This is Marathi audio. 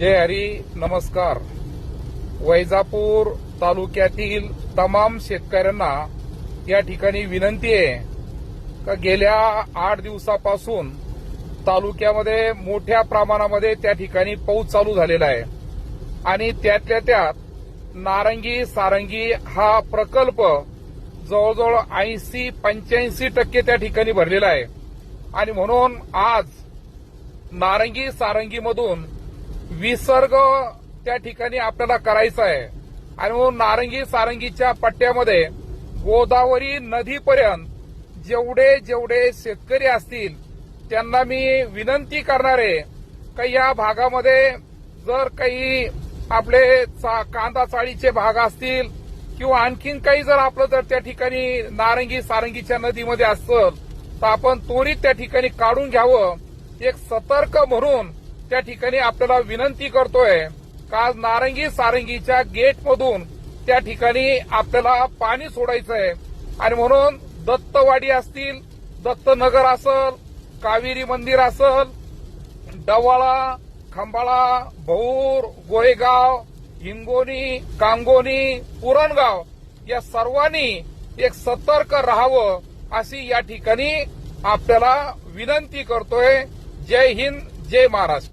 जय हरी नमस्कार. वैजापूर तालुक्यातील तमाम शेतकऱ्यांना या ठिकाणी विनंती आहे का गेल्या आठ दिवसापासून तालुक्यामध्ये मोठ्या प्रमाणामध्ये त्या ठिकाणी पाऊस चालू झालेला आहे. आणि त्यातल्या त्यात नारंगी सारंगी हा प्रकल्प जवळजवळ ऐंशी पंच्याऐंशी टक्के त्या ठिकाणी भरलेला आहे. आणि म्हणून आज नारंगी सारंगीमधून विसर्ग त्या ठिकाणी आपल्याला करायचा आहे. आणि म्हणून नारंगी सारंगीच्या पट्ट्यामध्ये गोदावरी नदीपर्यंत जेवढे जेवढे शेतकरी असतील त्यांना मी विनंती करणार आहे का या भागामध्ये जर काही आपले चा- कांदा चाळीचे भाग असतील किंवा आणखीन काही जर आपलं जर त्या ठिकाणी नारंगी सारंगीच्या नदीमध्ये असतं तर आपण त्वरित त्या ठिकाणी काढून घ्यावं. एक सतर्क म्हणून त्या ठिकाणी आपल्याला विनंती करतोय का नारंगी सारंगीच्या गेटमधून त्या ठिकाणी आपल्याला पाणी सोडायचं आहे आणि म्हणून दत्तवाडी असतील दत्तनगर असल कावेरी मंदिर असल डवाळा खंबाळा भौर गोयगाव हिंगोनी कांगोनी पुरणगाव या सर्वांनी एक सतर्क राहावं अशी या ठिकाणी आपल्याला विनंती करतोय. जय हिंद जय महाराष्ट्र.